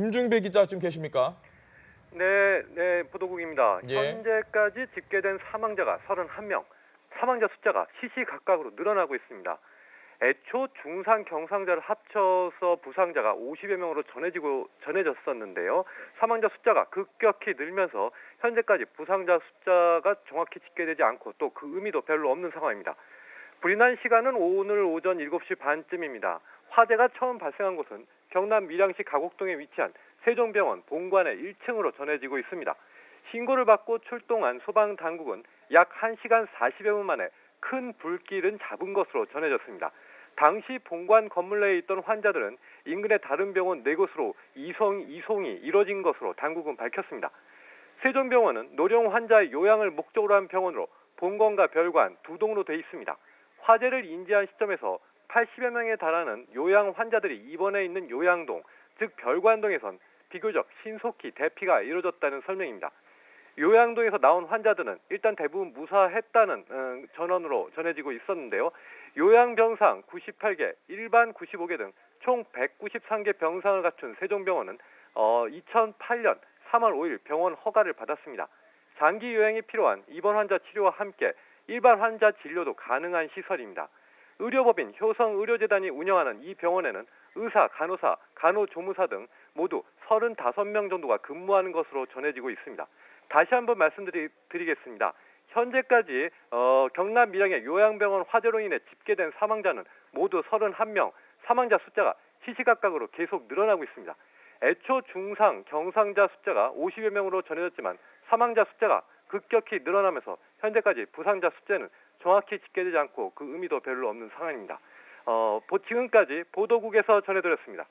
김중배 기자 지금 계십니까? 네, 네, 보도국입니다. 예. 현재까지 집계된 사망자가 31명, 사망자 숫자가 시시각각으로 늘어나고 있습니다. 애초 중상 경상자를 합쳐서 부상자가 50여 명으로 전해지고 전해졌었는데요. 사망자 숫자가 급격히 늘면서 현재까지 부상자 숫자가 정확히 집계되지 않고 또 그 의미도 별로 없는 상황입니다. 불이 난 시간은 오늘 오전 7시 반쯤입니다. 화재가 처음 발생한 곳은 경남 밀양시 가곡동에 위치한 세종병원 본관의 1층으로 전해지고 있습니다. 신고를 받고 출동한 소방 당국은 약 1시간 40여 분 만에 큰 불길은 잡은 것으로 전해졌습니다. 당시 본관 건물 내에 있던 환자들은 인근의 다른 병원 네 곳으로 이송, 이송이 이뤄진 것으로 당국은 밝혔습니다. 세종병원은 노령 환자의 요양을 목적으로 한 병원으로 본관과 별관 두 동으로 돼 있습니다. 화재를 인지한 시점에서 80여 명에 달하는 요양 환자들이 입원해 있는 요양동, 즉 별관동에선 비교적 신속히 대피가 이루어졌다는 설명입니다. 요양동에서 나온 환자들은 일단 대부분 무사했다는 어, 전원으로 전해지고 있었는데요. 요양병상 98개, 일반 95개 등 총 193개 병상을 갖춘 세종병원은 어, 2008년 3월 5일 병원 허가를 받았습니다. 장기 요양이 필요한 입원 환자 치료와 함께 일반 환자 진료도 가능한 시설입니다. 의료법인 효성의료재단이 운영하는 이 병원에는 의사, 간호사, 간호조무사 등 모두 35명 정도가 근무하는 것으로 전해지고 있습니다. 다시 한번 말씀드리겠습니다. 현재까지 어, 경남 밀양의 요양병원 화재로 인해 집계된 사망자는 모두 31명, 사망자 숫자가 시시각각으로 계속 늘어나고 있습니다. 애초 중상, 경상자 숫자가 50여 명으로 전해졌지만 사망자 숫자가 급격히 늘어나면서 현재까지 부상자 숫자는 정확히 집계되지 않고 그 의미도 별로 없는 상황입니다. 어, 보- 지금까지 보도국에서 전해드렸습니다.